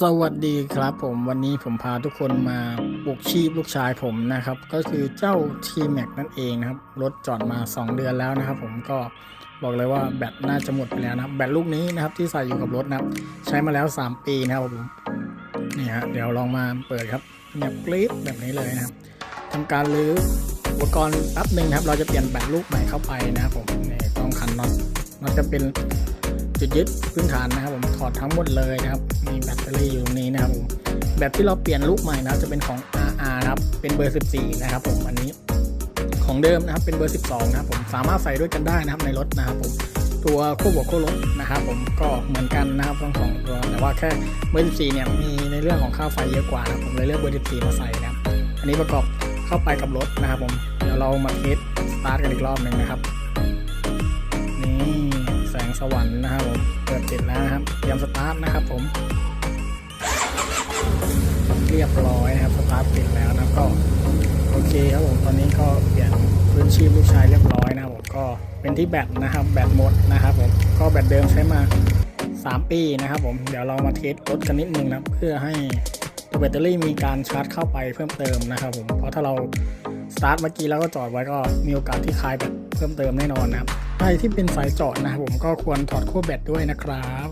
สวัสดีครับผมวันนี้ผมพาทุกคนมาปลุกชีพลูกชายผมนะครับ ก็คือเจ้า t m a x นั่นเองนะครับ รถจอดมา 2 เดือนแล้วนะครับ ผมก็บอกเลยว่าแบตน่าจะหมดไปแล้วนะแบตลูกนี้นะครับที่ใส่อยู่กับรถนะครับ ใช้มาแล้ว 3 ปีนะครับผมนี่ฮะเดี๋ยวลองมาเปิดครับเงียบกริบแบบนี้เลยนะครับทำการรื้ออุปกรณ์แป๊บหนึ่งครับ เราจะเปลี่ยนแบตลูกใหม่เข้าไปนะครับผมนี่ต้องขันน็อตน็อตจะเป็น จุดยึดพื้นฐานนะครับผมถอดทั้งหมดเลยนะครับมีแบตเตอรี่อยู่ตรงนี้นะครับผมแบบที่เราเปลี่ยนลูกใหม่นะครับจะเป็นของ RR นะครับเป็นเบอร์ 14 นะครับผมอันนี้ของเดิมนะครับเป็นเบอร์ 12 นะครับผมสามารถใส่ด้วยกันได้นะครับในรถนะครับผมตัวคู่บวกคู่ลบนะครับผมก็เหมือนกันนะครับทั้งสองตัวแต่ว่าแค่เบอร์ 14 เนี่ยมีในเรื่องของค่าไฟเยอะกว่านะผมเลยเลือกเบอร์ 14 มาใส่นะครับอันนี้ประกอบเข้าไปกับรถนะครับผมเดี๋ยวเรามาเทสสตาร์ทกันอีกรอบหนึ่งนะครับ งสวรรค์นะครับผมเปิดติดแล้วนะครับเตรียมสตาร์ทนะครับผม เรียบร้อยนะครับสตาร์ทติดแล้วนะก็โอเคครับผมตอนนี้ก็เปลี่ยนพื้นชีพลูกชายเรียบร้อยนะครับผมก็เป็นที่แบตนะครับแบตหมดนะครับผมก็แบตเดิมใช้มา 3 ปีนะครับผมเดี๋ยวเรามาเทสรถกันนิดนึงนะเพื่อให้ตัวแบตเตอรี่มีการชาร์จเข้าไปเพิ่มเติมนะครับผมเพราะถ้าเราสตาร์ทเมื่อกี้แล้วก็จอดไว้ก็มีโอกาสที่คลายแบตเพิ่มเติมแน่นอนนะครับ ใครที่เป็นสายเจาะนะครับผมก็ควรถอดขั้วแบตด้วยนะครับ